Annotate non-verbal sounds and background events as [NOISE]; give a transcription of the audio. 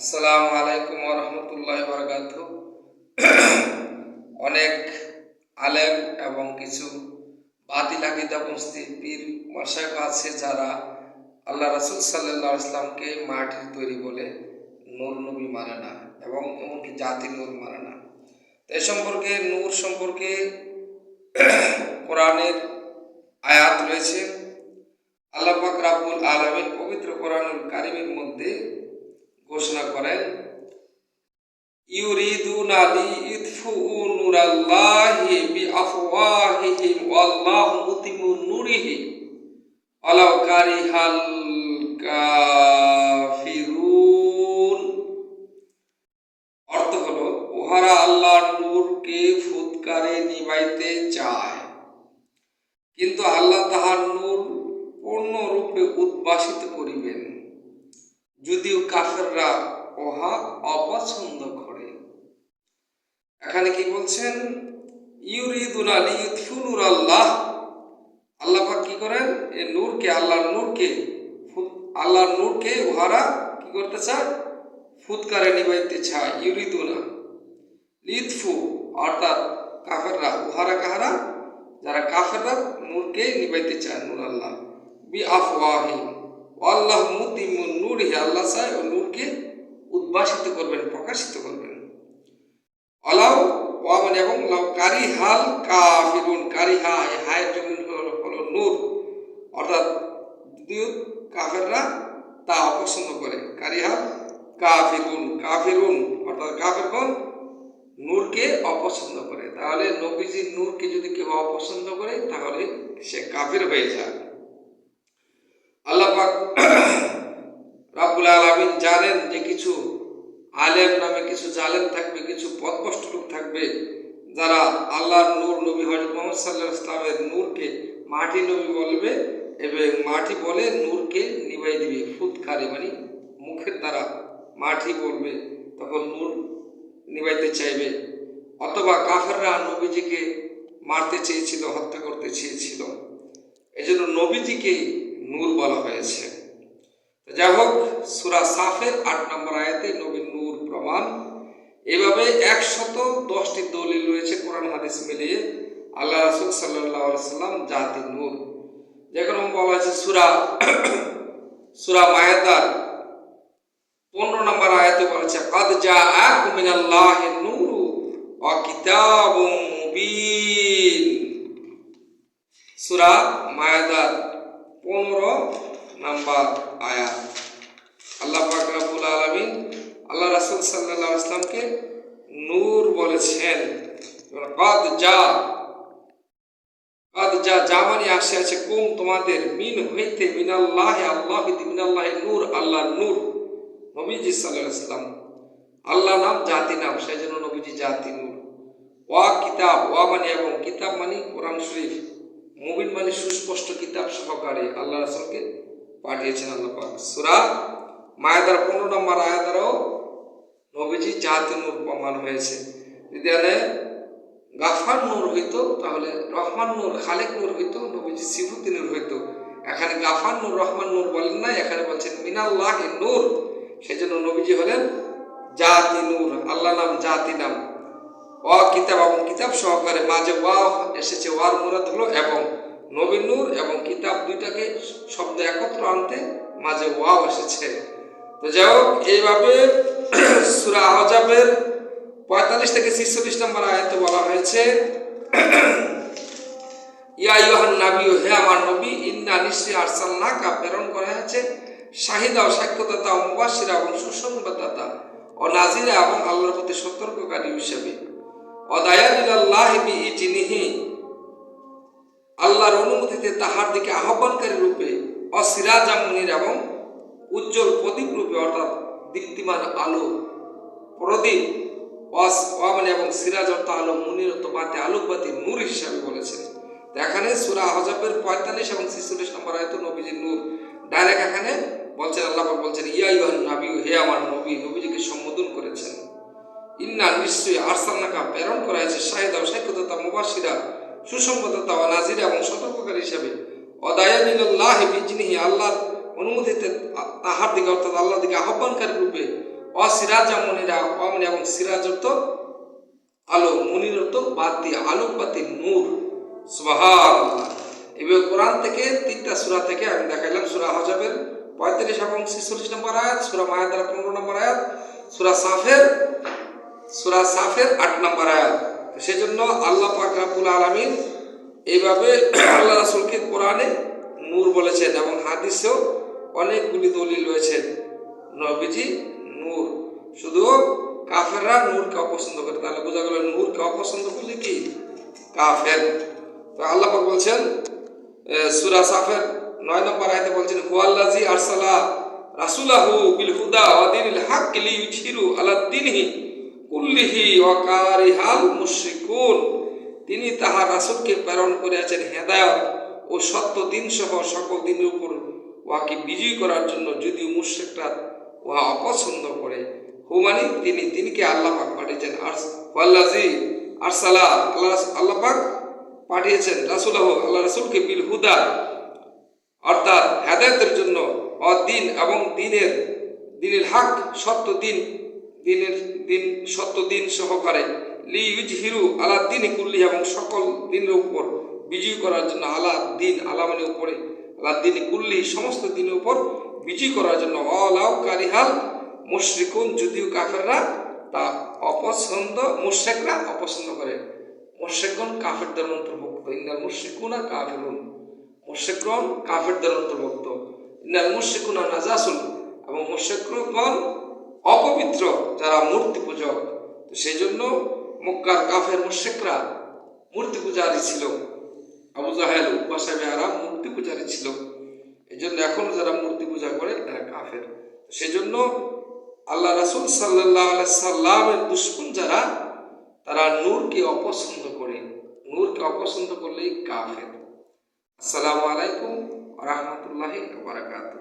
আসসালামু আলাইকুম রহমতুল্লাহ বরকাত অনেক আলেম এবং কিছু বাতিল আকিদা বস্তি পীর মশাইক আছে যারা আল্লাহ রাসুল সাল্লাহ ইসলামকে মাটির তৈরি বলে নূর নবী মানে না এবং এমনকি জাতি নূর মানে না। এ সম্পর্কে, নূর সম্পর্কে কোরআনের আয়াত রয়েছে। আল্লাহ পাক রাব্বুল আলামিন পবিত্র কোরআনুল কারিমের মধ্যে ঘোষণা করেন ইউরিদুনা অর্থ হলো, উহারা আল্লাহর নূরকে ফুৎকারে নিবাইতে চায়, কিন্তু আল্লাহ তাহার নূর পূর্ণরূপে উদ্ভাসিত যদিও কাফেররা উহা অপছন্দ করে। এখানে কি বলছেন? ইউরিদুন আলী ইউথফুনুর আল্লাহ। আল্লাহ পাক কি করেন? এই নূরকে, আল্লাহর নূরকে আল্লাহর নূরকে উহারা কি করতে চায়? ফুৎকারে নিবাইতে চায়, ইউরিদুনা লিতফু অর্থাৎ কাফেররা, উহারা কাহারা? যারা কাফেররা নূরকে নিবাইতে চায়, নূর আল্লাহ। বি আফওয়াহিম। আল্লাহ মুতিমুন হে আল্লাহ চায় ও নূরকে উদ্ভাসিত করবেন, প্রকাশিত করবেন। অলাউ ওয়ামান এবং লাউ কারি হাল কাফিরুন, কারি হা, এই হায়ের হলো হলো নূর। অর্থাৎ যদিও কাফেররা তা অপছন্দ করে। কারি হাল কাফিরুন কাফিরুন, অর্থাৎ কাফেরগণ নূরকে অপছন্দ করে। তাহলে নবীজির নূরকে যদি কেউ অপছন্দ করে, তাহলে সে কাফের হয়ে যায়। আল্লাহ পাক রাব্বুল আলামিন জানেন যে কিছু আলেম নামে কিছু জালেম থাকবে, কিছু পথভ্রষ্ট লোক থাকবে যারা আল্লাহর নূর নবী হজরত মোহাম্মদ সাল্লাহ ইসলামের নূরকে মাটি নবী বলবে এবং মাটি বলে নূরকে নিভাই দিবে, ফুৎকারে মানে মুখের দ্বারা মাটি বলবে, তখন নূর নিভাইতে চাইবে। অথবা কাফেররা নবীজিকে মারতে চেয়েছিল, হত্যা করতে চেয়েছিল। এজন্য নবীজিকে নূর বলা হয়েছে। যাই হোক, সুরা সাফের আট নম্বর আয়াতে নবীন নূর প্রমাণ। এভাবে একশত দশটি দলিল রয়েছে কোরআন হাদিস মিলিয়ে। আল্লাহ রাসুল সাল্লাহ সাল্লাম জাতি নূর। যেরকম বলা হয়েছে সুরা [COUGHS] সুরা মায়াদার পনেরো নম্বর আয়াতে বলেছে কদ যা আক মিনাল্লাহ নূরু কিতাবুম মুবিন। সুরা মায়াদার পনেরো নাম্বার আয়াত। আল্লাহ পাক রাব্বুল আলামিন আল্লাহ রাসূল আলাইহি ইসলামকে নূর বলেছেন। কদ যা কদ যা জামানি আসে আছে, কুম তোমাদের মিন হইতে মিনাল্লাহ আল্লাহ মিনাল্লাহ নূর আল্লাহ নূর, নবীজি আলাইহি ইসলাম আল্লাহ নাম, জাতি নাম সেই জন্য নবীজি জাতি নূর। ওয়া কিতাব, ওয়া মানে এবং কিতাব মানে কোরআন শরীফ। মুবিন মানে সুস্পষ্ট কিতাব সহকারে আল্লাহ রাসূলকে পাঠিয়েছেন আল্লাহ পাক। সূরা মায়াদার পনেরো নম্বর আয়াতারও নবীজি জাতি নূর প্রমাণ হয়েছে। যদি গাফার নূর হইতো, তাহলে রহমান নূর, খালেক নূর হইতো, নবীজি সিফুদ্দিন নূর হইতো। এখানে গাফার নূর, রহমান নূর বলেন না এখানে বলছেন মিনাল্লাহ নূর। সেজন্য নবীজি হলেন জাতি নূর আল্লাহ নাম জাতি নাম। কিতাব এবং কিতাব সহকারে মাঝে ওয়া এসেছে, ওয়ার মুরাদ হলো এবং নবীন নূর এবং কিতাব দুইটাকে শব্দ একত্র আনতে মাঝে ওয়াও এসেছে। তো যাই হোক, এইভাবে [CLEARS THROAT] সুরা আহজাবের পঁয়তাল্লিশ থেকে ছিচল্লিশ নম্বর আয়াতে বলা হয়েছে, [CLEARS THROAT] ইয়া ইউহান নাবি হে আমার নবী, ইন্না নিশ্চয়ই আরসাল্লাকা প্রেরণ করা হয়েছে, শাহিদা ও সাক্ষ্যদাতা ও এবং সুসংবাদদাতা ও নাজিরা এবং আল্লাহর প্রতি সতর্ককারী হিসেবে। আল্লাহর অনুমতিতে তাহার দিকে আহ্বানকারী রূপে অসিরাজা মুনির এবং উজ্জ্বল প্রদীপ রূপে অর্থাৎ দীপ্তিমান আলো, প্রদীপ এবং সিরাজ অর্থ আলো মুনির অর্থ বাতি আলোকবাতি নূর হিসাবে বলেছেন। এখানে সুরা হজবের পঁয়তাল্লিশ এবং ছিচল্লিশ নম্বর আয়ত নবীজির নূর ডাইরেক্ট এখানে বলছেন, আল্লাহ বলছেন, ইয়া ইউহান নাবি, হে আমার নবী, নবীজিকে সম্বোধন করেছেন। ইন্না নিশ্চয়ই আরসালনাকা প্রেরণ করা হয়েছে শাহিদা ও সাক্ষ্যদাতা মুবাসিরা সুসংবাদতা ও নাজিরা এবং সতর্ককারী হিসাবে। অদায়ানিল্লাহ বিজনিহি, আল্লাহর অনুমতিতে তাহার দিকে অর্থাৎ আল্লাহ দিকে আহ্বানকারী রূপে অসিরাজা মনিরা, অমনি এবং সিরাজ অর্থ আলো মনির অর্থ বাতি, আলোক বাতি, নূর। সুবাহান এবার কোরআন থেকে তিনটা সূরা থেকে আমি দেখাইলাম, সূরা হজাবের পঁয়ত্রিশ এবং ছেচল্লিশ নম্বর আয়াত, সূরা মায়াদার পনেরো নম্বর আয়াত, সূরা সাফের সূরা সাফের আট নম্বর আয়াত। সেজন্য আল্লাহ পাক রাব্বুল আলামিন এইভাবে [CLEARS THROAT] আল্লাহ রাসূলকে কোরআনে নূর বলেছেন এবং হাদিসেও অনেকগুলি দলিল রয়েছে। নবীজি নূর। শুধু কাফেররা নূরকে অপছন্দ করে, তাহলে বোঝা গেল নূরকে অপছন্দ করলে কি? কাফের। তো আল্লাহ পাক বলছেন সুরা সাফের নয় নম্বর আয়তে বলছেন হুয়াল্লাজি আরসালা রাসুলাহু বিল হুদা ওয়া দিনিল হক লিইউযহিরু আলা দীনিহি। কুল্লিহি ওয়া কারিহাল মুশরিকুন। তিনি তাহার রাসূলকে প্রেরণ করিয়াছেন হেদায়ত ও সত্য দিন সহ সকল দিনের উপর উহাকে বিজয়ী করার জন্য যদিও মুশরিকরা উহা অপছন্দ করে। হুমানি তিনি তিনিকে আল্লাহ পাক পাঠিয়েছেন। আর ওয়াল্লাজি আরসালা আল্লাহ আল্লাহ পাক পাঠিয়েছেন রাসুলাহ, আল্লাহ রাসুলকে বিল হুদা। অর্থাৎ হেদায়তের জন্য অদিন এবং দিনের দিনের হাক, সত্য দিন দিনের দিন সত্য দিন সহকারে। লি ইউজ হিরু আলা দিন কুল্লি এবং সকল দিনের উপর বিজয় করার জন্য আলা দিন আলামানের উপরে। আলা দিন কুল্লি সমস্ত দিনের উপর বিজয় করার জন্য অলাও কারিহাল মুশরিকুন, যদিও কাফেররা তা অপছন্দ, মুশরিকরা অপছন্দ করে। মুশরিকুন কাফেরদের অন্তর্ভুক্ত। ইন্নাল মুশরিকুনা কাফিরুন। মুশরিকুন কাফেরদের অন্তর্ভুক্ত। ইন্নাল মুশরিকুনা নাজাসুল এবং মুশরিকগণ অপবিত্র যারা মূর্তি পূজক। তো সেই জন্য মক্কার কাফের মুশরিকরা মূর্তি পূজারী ছিল। আবু জাহেল উপাসাবে আরাম মূর্তি পূজারী ছিল। এই জন্য এখন যারা মূর্তি পূজা করে, তারা কাফের। সেই জন্য আল্লাহ রাসুল সাল্লাহ সাল্লামের দুশ্মন যারা, তারা নূরকে অপছন্দ করে। নূরকে অপছন্দ করলেই কাফের। আসসালামু আলাইকুম রহমতুল্লাহি বারাকাতুহ।